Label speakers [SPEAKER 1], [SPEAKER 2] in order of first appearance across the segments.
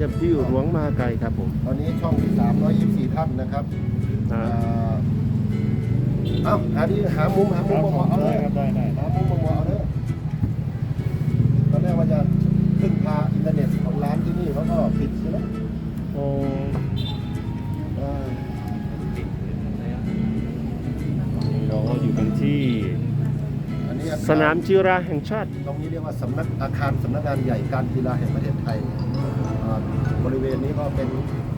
[SPEAKER 1] เยี่ยมที่หลวงมาไกลครับผม
[SPEAKER 2] ตอนนี้ช่องที่324ท่านนะครับ
[SPEAKER 1] อ่า
[SPEAKER 2] อ่าเอ้าหาดีหามุมหามุมมองเอาเลย
[SPEAKER 3] ได้ได้
[SPEAKER 2] หามุมมองเอาเลยตอนแรกว่าจะพึ่งพาอินเทอร์เน็ตของร้านที่นี่เขาก็ปิดใช่ไหม
[SPEAKER 1] โอ้
[SPEAKER 2] อ่า
[SPEAKER 1] เราก็อยู่กันที่
[SPEAKER 2] อันนี้อาคร
[SPEAKER 1] สนามกีฬาแห่งชาติ
[SPEAKER 2] ตรงนี้เรียกว่าสำนักอาคารสำนักงานใหญ่การกีฬาแห่งประเทศไทย อ่า บริเวณนี้ก็เป็น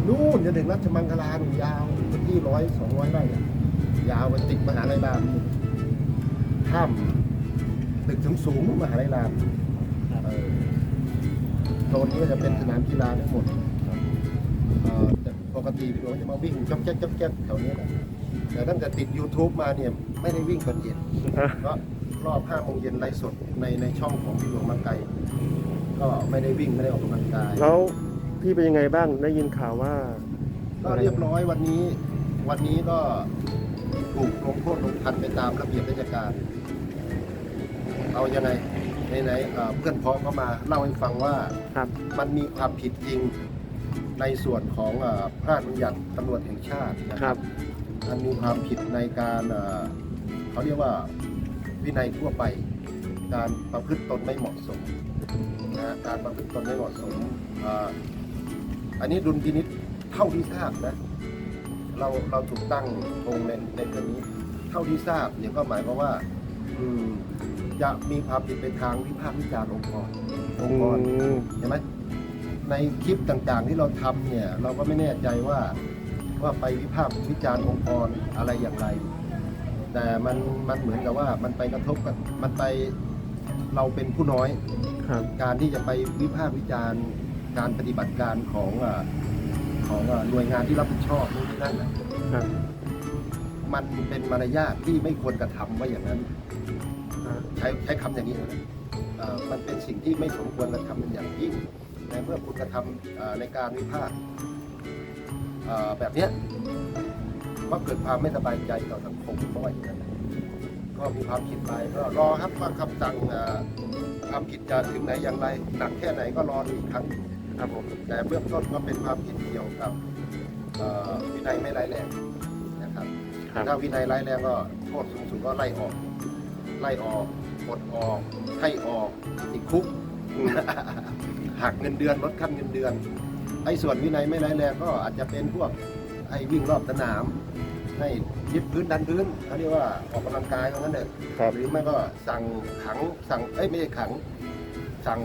[SPEAKER 2] นู่นจะถึงรัชมังคลาหนุยาวพื้นที่ร้อยสองร้อยไร่อะยาวไปติดมหาลัยรามนี่ข้ามตึกสูงสูงๆมหาลัยรามเออโซนนี้ก็จะเป็นสนามกีฬาทั้งหมดเอ่อแต่ปกติพี่หลวงจะมาวิ่งจ๊อกแจ๊กจ๊อกแจ๊กแถวนี้แหละแต่ตั้งแต่ติด YouTube มาเนี่ยไม่ได้วิ่งตอนเย็นก็รอบ5โมงเย็นไลฟ์สดในในช่องของพี่หลวงมาไกล ก็ไม่ได้วิ่งไม่ได้ออกกำลังกาย
[SPEAKER 1] แล้วพี่เป็นยังไงบ้างได้ยินข่าวว่า
[SPEAKER 2] ก็เรียบร้อยวันนี้ วันนี้ก็ถูกลงโทษลงทันไปตามระเบียบราชการ เอายังไงไหนๆเอ่อเพื่อนพ้องก็มาเล่าให้ฟังว่า
[SPEAKER 1] ครับ
[SPEAKER 2] มันมีความผิดจริงในส่วนของเอ่อพระราชบัญญัติตำรวจแห่งชาตินะ
[SPEAKER 1] ค
[SPEAKER 2] ค
[SPEAKER 1] รั
[SPEAKER 2] รับ บ มันมีความผิดในการเอ่อเขาเรียกว่าวินัยทั่วไป การประพฤติตนไม่เหมาะสม นะฮะการประพฤติตนไม่เหมาะสมเอ่ออันนี้ดุลพินิษเท่าที่ทราบนะ เราเราถูกตั้งตรงในในเรื่องนี้ เท่าที่ทราบเนี่ยก็หมายความว่าอืมจะมีความผิดไปทางวิพากษ์วิจารณ์องค์กรองค์กร
[SPEAKER 1] อืม
[SPEAKER 2] เห็นไหมในคลิปต่างๆที่เราทำเนี่ย เราก็ไม่แน่ใจว่าว่าไปวิพากษ์วิจารณ์องค์กรอะไรอย่างไร แต่มันมันเหมือนกับว่ามันไปกระทบกับมันไป เราเป็นผู้น้อย
[SPEAKER 1] ครับ
[SPEAKER 2] การที่จะไปวิพากษ์วิจารณ์ การปฏิบัติการของอ่าของอ่าหน่วยงานที่รับผิดชอบนู่นนี่นั่นน่ะ
[SPEAKER 1] ครับ
[SPEAKER 2] มันเป็นมารยาทที่ไม่ควรกระทำว่าอย่างนั้น
[SPEAKER 1] อ่า
[SPEAKER 2] ใช้ใช้คำอย่างนี้นะเอ่อมันเป็นสิ่งที่ไม่สมควรกระทำเป็นอย่างยิ่งในเมื่อคุณกระทำเอ่อในการวิพากษ์เอ่อแบบเนี้ยก็เกิดความไม่สบายใจต่อสังคมเพราะว่าอย่างนั้นนะ ก็มีความผิดไปก็รอครับว่าคำสั่งเอ่อความผิดจะถึงไหนอย่างไร หนักแค่ไหนก็รอดูอีกครั้ง
[SPEAKER 1] ครับผม
[SPEAKER 2] แต่เบื้องต้นก็เป็นความผิดเกี่ยวกับเอ่อวินัยไม่ร้ายแรงนะครับ
[SPEAKER 1] ครับ
[SPEAKER 2] ถ้าวินัยร้ายแรงก็โทษสูงสุดก็ไล่ออก ไล่ออกปลดออกให้ออกติดคุกหักเงินเดือนลดขั้นเงินเดือนไอ้ส่วนวินัยไม่ร้ายแรงก็อาจจะเป็นพวกให้วิ่งรอบสนาม ให้ยึดพื้นดันพื้นเขาเรียกว่าออกกำลังกายว่างั้นเถอะ
[SPEAKER 1] ครับ
[SPEAKER 2] หรือไม่ก็สั่งขังสั่งเอ้ยไม่ใช่ขัง สั่ง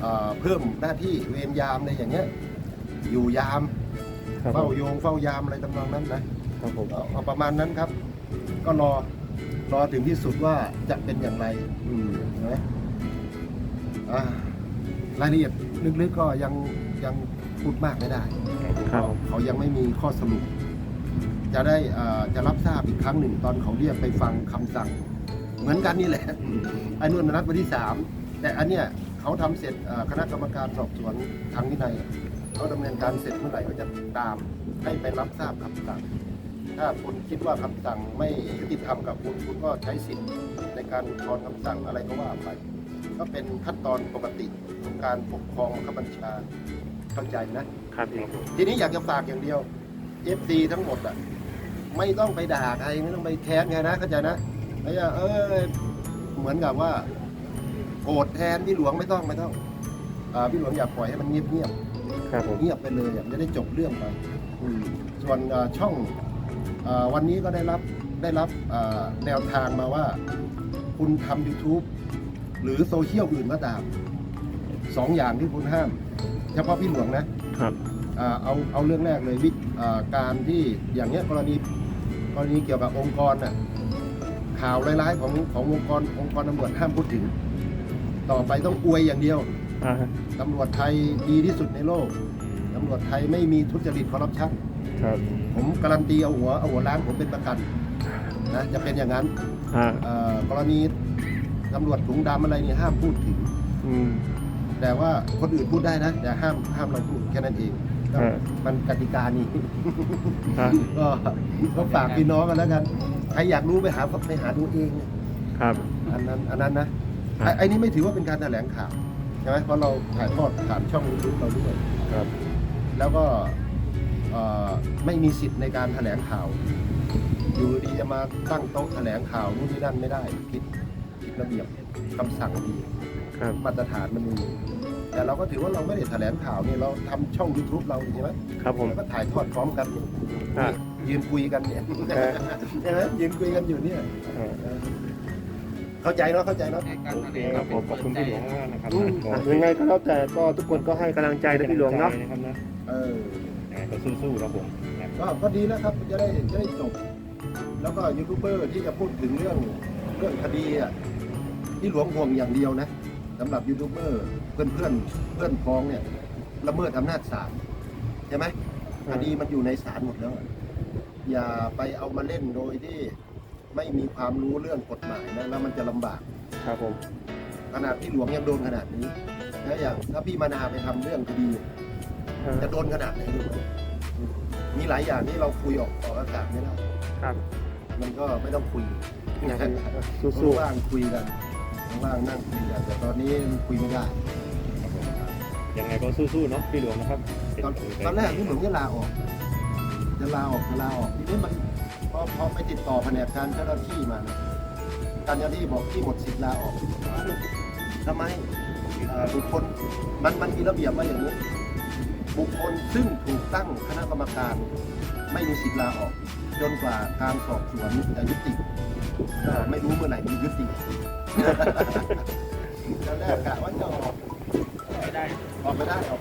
[SPEAKER 2] เอ่อเพิ่มหน้าที่เวรยามอะไรอย่างเงี้ย อยู่ยาม
[SPEAKER 1] ครับผ
[SPEAKER 2] เฝ้ามโยงเฝ้ายามอะไรตำนองนั้นนะ
[SPEAKER 1] ครับผม
[SPEAKER 2] เอาเอาประมาณนั้นครับ ก็รอรอถึงที่สุดว่าจะเป็นอย่างไร อืมเห็นไหมอ่ารายละเอียดลึกๆก็ยังยังพูดมากไม่ได้
[SPEAKER 1] ครับผม
[SPEAKER 2] เขายังไม่มีข้อสรุป จะได้อ่าจะรับทราบอีกครั้งหนึ่งตอนเขาเรียกไปฟังคำสั่ง เหมือนกันนี่แหละไอ้นู่นนัดวันที่สามแต่อันเนี้ยเขาทำเสร็จอ่าคณะกรรมการสอบสวนทางวินัยเขาดำเนินการเสร็จเมื่อไหร่ก็จะตามให้ไปรับทราบคำสั่ง ถ้าคุณคิดว่าคำสั่งไม่ยุติธรรมกับคุณคุณก็ใช้สิทธิ์ในการอุทธรณ์คำสั่งอะไรก็ว่าไป ก็เป็นขั้นตอนปกติของการปกครองบังคับบัญชาเข้าใจนะ
[SPEAKER 1] ครับพี่
[SPEAKER 2] ทีนี้อยากจะฝากอย่างเดียว FC ทั้งหมดอะไม่ต้องไปด่าใครไม่ต้องไปแค้นใครนะเข้าใจนะไม่ใช่เออเหมือนกับว่าโกรธแทนพี่หลวงไม่ต้องไม่ต้องอ่าพี่หลวงอยากปล่อยให้มันเงียบเงียบ
[SPEAKER 1] ครับผม
[SPEAKER 2] ๆเงียบไปเลยอะจะได้จบเรื่องไปอืมส่วนอ่าช่องอาวันนี้ก็ได้รับได้รับอ่าแนวทางมาว่า คุณทำ YouTube หรือโซเชียลอื่นก็ตามสองอย่างที่คุณห้าม เฉพาะพี่หลวงนะ
[SPEAKER 1] ครับ
[SPEAKER 2] อ่าเอาเอาเรื่องแรกเลยวิอ่าการที่อย่างเนี้ยกรณีกรณีเกี่ยวกับองค์กรน่ะข่าวร้ายๆของขององค์กรองค์กรตำรวจห้ามพูดถึง ต่อไปต้องอวยอย่างเดียว
[SPEAKER 1] อ่า
[SPEAKER 2] ตำรวจไทยดีที่สุดในโลกตำรวจไทยไม่มีทุจริตคอร์รัปชัน
[SPEAKER 1] ครับ
[SPEAKER 2] ผมการันตีเอาหัวเอาหัวล้านผมเป็นประกันนะจะเป็นอย่างนั้น
[SPEAKER 1] อ่า
[SPEAKER 2] อ่ากรณีตำรวจถุงดำอะไรนี่ห้ามพูดถึง
[SPEAKER 1] อืม
[SPEAKER 2] แต่ว่าคนอื่นพูดได้นะแต่ห้ามห้ามเราพูดแค่นั้นเอง ก็
[SPEAKER 1] อ่า
[SPEAKER 2] มันกติกานี่
[SPEAKER 1] อ่า
[SPEAKER 2] ก็ก็ฝากพี่น้องกันแล้วกันใครอยากรู้ไปหาไปหาดูเอง
[SPEAKER 1] ครับ
[SPEAKER 2] อันนั้นอันนั้นนะไอ้ไอ้นี่ไม่ถือว่าเป็นการแถลงข่าวใช่ไหมเพราะเราถ่ายทอดผ่านช่องยูทูบเราด้วย
[SPEAKER 1] ครับ
[SPEAKER 2] แล้วก็เอ่อไม่มีสิทธิ์ในการแถลงข่าว อยู่ดีจะมาตั้งโต๊ะแถลงข่าวนู่นนี่นั่นไม่ได้ผิดผิดระเบียบคำสั่งดี
[SPEAKER 1] ครับ
[SPEAKER 2] มาตรฐานมันมี แต่เราก็ถือว่าเราไม่ได้แถลงข่าวนี่เราทำช่อง YouTube เราใช่ไหม
[SPEAKER 1] ครับผม
[SPEAKER 2] แล้วก็ถ่ายทอดพร้อมกัน
[SPEAKER 1] อะ
[SPEAKER 2] ยืนคุยกันเนี่ย
[SPEAKER 1] เออ
[SPEAKER 2] ใช่ไหมยืนคุยกันอยู่เนี่ย
[SPEAKER 1] เออ
[SPEAKER 2] เออเข้าใจเนาะเข้าใจเนาะ
[SPEAKER 1] โอเคครับผมขอบคุณพี่หลวงมากนะครับ
[SPEAKER 2] อืม
[SPEAKER 1] ก็ยังไงก็แล้วแต่ก็ทุกคนก็ให้กำลังใจนะพี่หลวงเนาะ
[SPEAKER 3] นะครับนะ
[SPEAKER 2] เออ
[SPEAKER 3] ยังไงก็สู้ๆครับผมนะ
[SPEAKER 2] ก็ก็ดีแล้วครับจะได้จะได้จบ แล้วก็ยูทูบเบอร์ที่จะพูดถึงเรื่องเรื่องคดีอะที่หลวงห่วงอย่างเดียวนะ สำหรับยูทูบเบอร์เพื่อนเพื่อนเพื่อนพ้องเนี่ยละเมิดอำนาจศาลใช่ไหมคดีมันอยู่ในศาลหมดแล้วอะอย่าไปเอามาเล่นโดยที่ไม่มีความรู้เรื่องกฎหมายนะแล้วมันจะลำบาก
[SPEAKER 1] ครับผม
[SPEAKER 2] ขนาดพี่หลวงยังโดนขนาดนี้แล้วอย่างถ้าพี่มานาไปทำเรื่องคดี
[SPEAKER 1] เออ
[SPEAKER 2] จะโดนขนาดไหนรู้ไหมมีหลายอย่างที่เราคุยออกออกอากาศไม่ได้
[SPEAKER 1] ครับ
[SPEAKER 2] มันก็ไม่ต้องคุย
[SPEAKER 1] สู้
[SPEAKER 2] ว่างๆคุยกัน ว่างๆนั่งคุยกันแต่ตอนนี้คุยไม่ได้
[SPEAKER 3] ครับผมยังไงก็สู้ๆเนาะพี่หลวงนะครับเป็
[SPEAKER 2] ตอน
[SPEAKER 3] กำลังใจ
[SPEAKER 2] ตอนแรกพี่หลวงจะลาออกจะลาออกจะลาออกทีนี้มันพอพอไปติดต่อแผนกการเจ้าหน้าที่มานะการเจ้าหน้าที่บอกที่หมดสิทธิ์ลาออกทำไมเอ่อบุคคลมันมันมีระเบียบว่าอย่างนี้บุคคลซึ่งถูกตั้งคณะกรรมการ ไม่มีสิทธิ์ลาออก จนกว่าการสอบสวนจะยุติ ก็ไม่รู้เมื่อไหร่มันยุติตอนแรกกะว่าจะออก
[SPEAKER 3] ไม่ได้
[SPEAKER 2] ออกไม่ได้ออก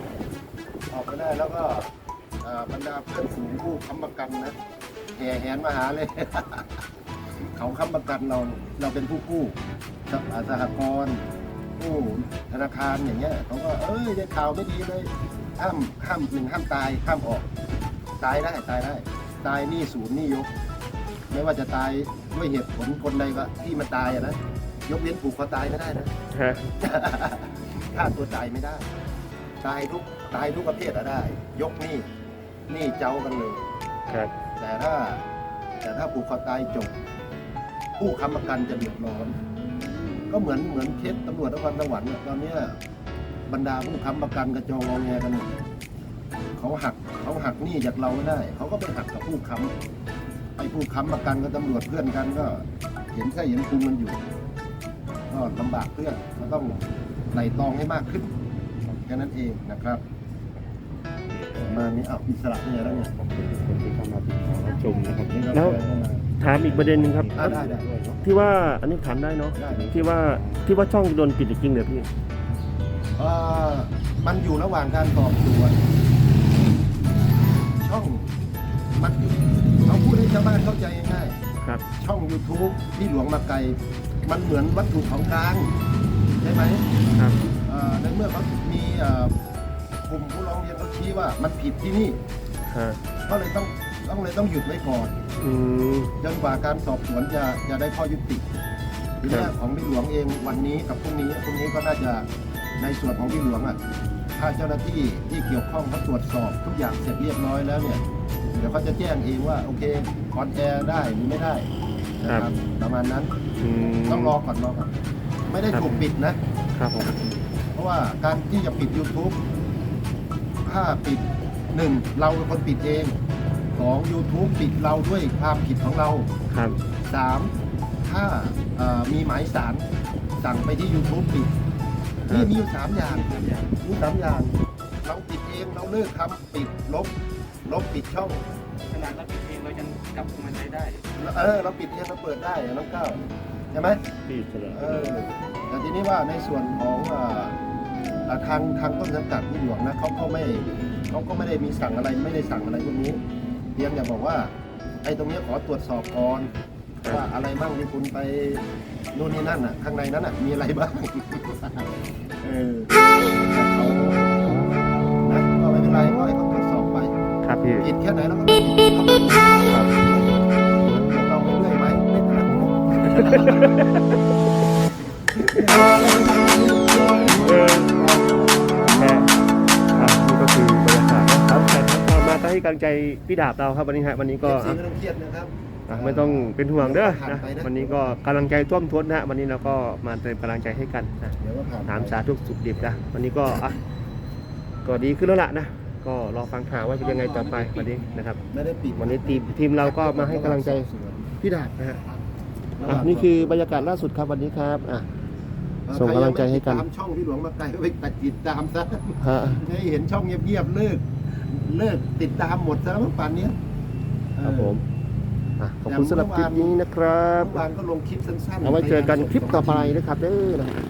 [SPEAKER 2] ออกไม่ได้แล้วก็อ่าบรรดาเพื่อนฝูงผู้ค้ำประกันนะแห่แหนมาหาเลย เขาค้ำประกันเราเราเป็นผู้กู้สหสหกรณ์ผู้ธนาคารอย่างเงี้ยเขาก็เอ้ยได้ข่าวไม่ดีเลยห้ามห้ามหนึ่งห้ามตายห้ามออก ตายได้ตายได้ ตายหนี่ศูนย์หนี่ยก ไม่ว่าจะตายด้วยเหตุผลคนใดก็ที่มันตายอะนะ ยกเว้นผูกคอตายไม่ได้นะ
[SPEAKER 1] ๆฮะ
[SPEAKER 2] ฆ่าตัวตายไม่ได้ ตายทุกตายทุกประเภทอะได้ ยกหนี่หนี่เจ้ากันเลย
[SPEAKER 1] ครับ
[SPEAKER 2] แต่ถ้าแต่ถ้าผูกคอตายจบ ผู้ค้ำประกันจะเดือดร้อน ก็เหมือนเหมือนเคสตำรวจนครสวรรค์อะตอนเนี้ยบรรดาผู้ค้ำประกันกระจองงอแงกันหมดเขาหักเขาหักหนี้จากเราไม่ได้ เขาก็ไปหักกับผู้ค้ำไอ้ผู้ค้ำประกันกับตำรวจเพื่อนกันก็เห็นแค่เห็นคุมมันอยู่ ก็ลำบากเพื่อนก็ต้องไต่ตองให้มากขึ้นแค่นั้นเองนะครับประมาณนี้เอาอิสระเนี่ยแล้วเนี่ย
[SPEAKER 3] ขอบคุณทุกคนที่เข้ามาติดตามรับชมนะครับ
[SPEAKER 2] นี่ก็
[SPEAKER 1] แล้ว
[SPEAKER 2] เชิญเข้ามา
[SPEAKER 1] ถามอีกประเด็นหนึ่งครับ
[SPEAKER 2] อ่าได้ได้
[SPEAKER 3] ด้วยเนาะ
[SPEAKER 1] ที่ว่าอันนี้ถามได้เนาะ
[SPEAKER 2] ได้
[SPEAKER 1] ที่ว่าที่ว่าช่องโดนปิดจริงๆเนี่ยพี่
[SPEAKER 2] เอ่อมันอยู่ระหว่างการสอบสวนช่องมันเอาพูดให้ ชาวบ้านเข้าใจง่าย
[SPEAKER 1] ครับ
[SPEAKER 2] ๆช่อง YouTube ที่หลวงมาไกล มันเหมือนวัตถุของกลางใช่ไหม
[SPEAKER 1] ครับ
[SPEAKER 2] เอ่อในเมื่อเขามีเอ่อกลุ่มผู้ร้องเรียนเขาชี้ว่ามันผิดที่นี่
[SPEAKER 1] ฮะ
[SPEAKER 2] ก็เลยต้องต้องเลยต้องหยุดไว้ก่อน
[SPEAKER 1] อืม
[SPEAKER 2] จนกว่าการสอบสวนจะจะได้ข้อยุติทีนี้
[SPEAKER 1] ครับ
[SPEAKER 2] ของพี่หลวงเองวันนี้กับพรุ่งนี้พรุ่งนี้ก็น่าจะในส่วนของพี่หลวงอะถ้าเจ้าหน้าที่ที่เกี่ยวข้องเขาตรวจสอบทุกอย่างเสร็จเรียบร้อยแล้วเนี่ย เดี๋ยวเขาจะแจ้งเองว่าโอเคออนแอร์ได้หรือไม่ได้นะครับประมาณนั้น
[SPEAKER 1] อืม
[SPEAKER 2] ต้องรอก่อนรอก่อนไม่ได้
[SPEAKER 1] ครับ
[SPEAKER 2] ถูกปิดนะ
[SPEAKER 1] ครับผม
[SPEAKER 2] เพราะว่าการที่จะปิด YouTube ถ้าปิดหนึ่งเราเป็นคนปิดเองสอง YouTube ปิดเราด้วยความผิดของเรา
[SPEAKER 1] ครับ
[SPEAKER 2] สามถ้าเอ่อมีหมายสารสั่งไปที่ YouTube ปิดนี่มีอยู่สามอย่างมีสามอย่าง เราปิดเองเราเลิกทำปิดลบ ลบปิดช่อง
[SPEAKER 3] ขนาดเราปิดเองเรายังกลับมาใช้ได้
[SPEAKER 2] เออ เราปิดเองเราเปิดได้อะน้องก้าวใช่ไหม
[SPEAKER 3] พี่เฉลิม
[SPEAKER 2] เออแต่ทีนี้ว่าในส่วนของเอ่อเอ่อทางทางต้นสังกัดที่หลวงนะเขาก็ไม่เขาก็ไม่ได้มีสั่งอะไรไม่ได้สั่งอะไรพวกนี้เพียงแต่บอกว่า ไอ้ตรงเนี้ยขอตรวจสอบก่อนว่าอะไรบ้างที่คุณไปนู่นนี่นั่นอะข้างในนั้นอะมีอะไรบ้าง เออเขา
[SPEAKER 1] พี่
[SPEAKER 2] ผิดแค่ไหนแล้วก็ต้องผิดเขาผิด
[SPEAKER 1] ครับ
[SPEAKER 2] เราไม่เลื่อยไหมไม่ถาม
[SPEAKER 1] เออแค่ครับนี่ก็คือบรรยากาศนะครับแต่ถ้ามาก็ให้กำลังใจพี่ดาบเราครับวันนี้ฮะวันนี้ก็
[SPEAKER 2] เอฟซีไม่ต้องเครียดนะครับ
[SPEAKER 1] อะไม่ต้องเป็นห่วงเด้อ
[SPEAKER 2] ผ่าน
[SPEAKER 1] นะ
[SPEAKER 2] ไปนะ
[SPEAKER 1] วันนี้ก็กำลังใจท่วมท้นนะวันนี้เราก็มาเติมกำลังใจให้กันนะ
[SPEAKER 2] เดี๋ยวก็ผ่านไป
[SPEAKER 1] ถามสาทุกสุขดิบนะวันนี้ก็อะก็ดีขึ้นแล้วล่ะนะ ก็รอฟังข่าวว่าเป็นยังไงต่อไปวันนี้นะครับ
[SPEAKER 2] ไม่ได้ปิด
[SPEAKER 1] วันนี้ทีมทีมเราก็มาให้กำลังใจพี่ดาบนะฮะอะนี่คือบรรยากาศล่าสุดครับวันนี้ครับอะ ส่งกำลังใจให้กัน
[SPEAKER 2] ตามช่องพี่หลวงมาไกลก็ไปตัดติดตามซะ
[SPEAKER 1] ฮะ
[SPEAKER 2] ให้เห็นช่องเงียบๆเลิก เลิกติดตามหมดซะแล้วป่านเนี้ย
[SPEAKER 1] ครับผมอะขอบคุณสำหรับคลิปนี้นะครับ
[SPEAKER 2] เมื่อวานก็ลงคลิปสั้นๆ
[SPEAKER 1] เอาไว้เจอกันคลิปต่อไปนะครับเด้อนะครับ